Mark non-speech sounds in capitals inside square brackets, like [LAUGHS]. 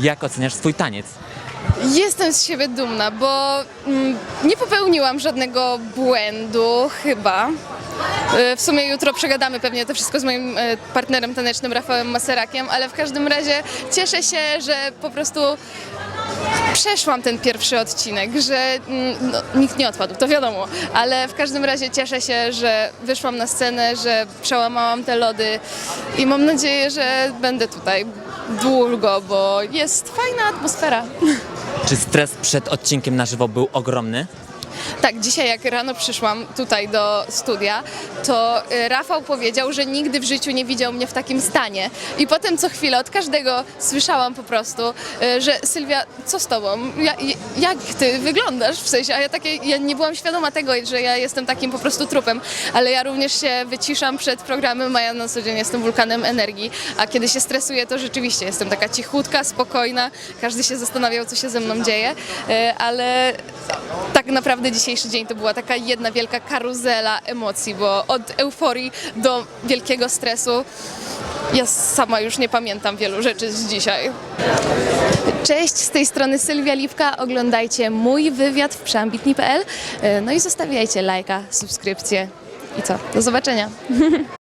Jak oceniasz swój taniec? Jestem z siebie dumna, bo mm, nie popełniłam żadnego błędu, chyba. E, W sumie jutro przegadamy pewnie to wszystko z moim e, partnerem tanecznym Rafałem Maserakiem, ale w każdym razie cieszę się, że po prostu przeszłam ten pierwszy odcinek, że mm, no, nikt nie odpadł, to wiadomo, ale w każdym razie cieszę się, że wyszłam na scenę, że przełamałam te lody i mam nadzieję, że będę tutaj długo, bo jest fajna atmosfera. Czy stres przed odcinkiem na żywo był ogromny? Tak, dzisiaj jak rano przyszłam tutaj do studia, to y, Rafał powiedział, że nigdy w życiu nie widział mnie w takim stanie. I potem co chwilę od każdego słyszałam po prostu, y, że Sylwia, co z tobą? Ja, jak ty wyglądasz? W sensie, a ja takie, ja nie byłam świadoma tego, że ja jestem takim po prostu trupem, ale ja również się wyciszam przed programem, a ja na co dzień jestem wulkanem energii, a kiedy się stresuję, to rzeczywiście jestem taka cichutka, spokojna, każdy się zastanawiał, co się ze mną dzieje, y, ale tak naprawdę dzisiejszy dzień to była taka jedna wielka karuzela emocji, bo od euforii do wielkiego stresu ja sama już nie pamiętam wielu rzeczy z dzisiaj. Cześć, z tej strony Sylwia Lipka. Oglądajcie mój wywiad w przeambitni.pl. No i zostawiajcie lajka, subskrypcję. I co? Do zobaczenia. [LAUGHS]